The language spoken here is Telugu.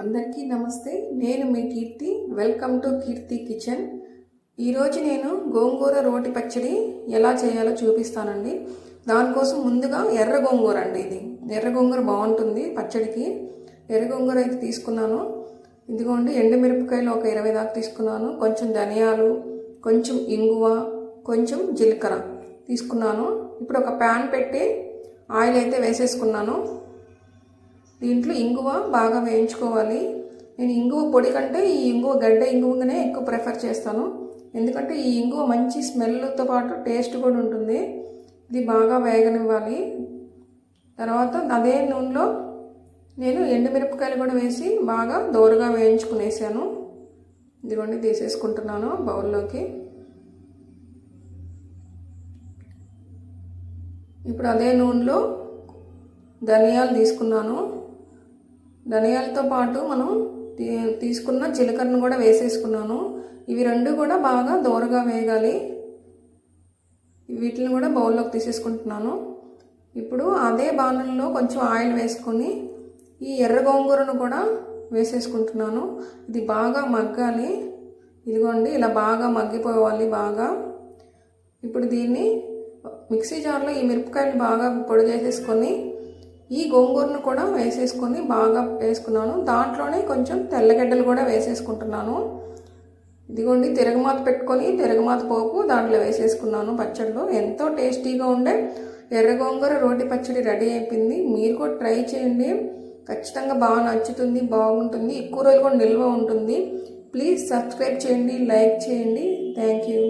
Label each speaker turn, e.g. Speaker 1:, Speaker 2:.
Speaker 1: అందరికీ నమస్తే. నేను మీ Keerthi. Welcome to Keerthi kitchen. ఈరోజు నేను గోంగూర రోటి పచ్చడి ఎలా చేయాలో చూపిస్తానండి. దానికోసం ముందుగా ఎర్ర గోంగూర అండి ఇది. ఎర్ర గోంగూర బాగుంటుంది పచ్చడికి. ఎర్ర గోంగూర అయితే తీసుకున్నాను. ఇదిగోండి ఎండుమిరపకాయలు ఒక ఇరవై దాకా తీసుకున్నాను. కొంచెం ధనియాలు కొంచెం ఇంగువ కొంచెం జీలకర్ర తీసుకున్నాను. ఇప్పుడు ఒక ప్యాన్ పెట్టి ఆయిల్ అయితే వేసేసుకున్నాను. దీంట్లో ఇంగువ బాగా వేయించుకోవాలి. నేను ఇంగువ పొడి కంటే ఈ ఇంగువ గడ్డ ఇంగువగానే ఎక్కువ ప్రిఫర్ చేస్తాను. ఎందుకంటే ఈ ఇంగువ మంచి స్మెల్తో పాటు టేస్ట్ కూడా ఉంటుంది. ఇది బాగా వేగనివ్వాలి. తర్వాత అదే నూనెలో నేను ఎండుమిరపకాయలు కూడా వేసి బాగా దోరగా వేయించుకునేసాను. ఇదిగోండి తీసేసుకుంటున్నాను బౌల్లోకి. ఇప్పుడు అదే నూనెలో ధనియాలు తీసుకున్నాను. ధనియాలతో పాటు మనం తీ- తీసుకున్న జీలకర్రను కూడా వేసేసుకున్నాను. ఇవి రెండు కూడా బాగా దోరగా వేగాలి. వీటిని కూడా బౌల్లోకి తీసేసుకుంటున్నాను. ఇప్పుడు అదే బాణంలో కొంచెం ఆయిల్ వేసుకొని ఈ ఎర్ర గోంగూరను కూడా వేసేసుకుంటున్నాను. ఇది బాగా మగ్గాలి. ఇదిగోండి ఇలా బాగా మగ్గిపోవాలి బాగా. ఇప్పుడు దీన్ని మిక్సీ జార్లో ఈ మిరపకాయలు బాగా పొడి చేసేసుకొని ఈ గోంగూరను కూడా వేసేసుకొని బాగా వేసుకున్నాను. దాంట్లోనే కొంచెం తెల్లగడ్డలు కూడా వేసేసుకుంటున్నాను. ఇదిగోండి తిరగమాత పెట్టుకొని తిరగమాత పోపు దాంట్లో వేసేసుకున్నాను పచ్చడిలో ఎంతో టేస్టీగా ఉండే ఎర్ర గోంగూర రోటి పచ్చడి రెడీ అయిపోయింది. మీరు కూడా ట్రై చేయండి. ఖచ్చితంగా బాగా నచ్చుతుంది బాగుంటుంది. ఎక్కువ రోజులు కూడా నిల్వ ఉంటుంది. ప్లీజ్ సబ్స్క్రైబ్ చేయండి లైక్ చేయండి. Thank you.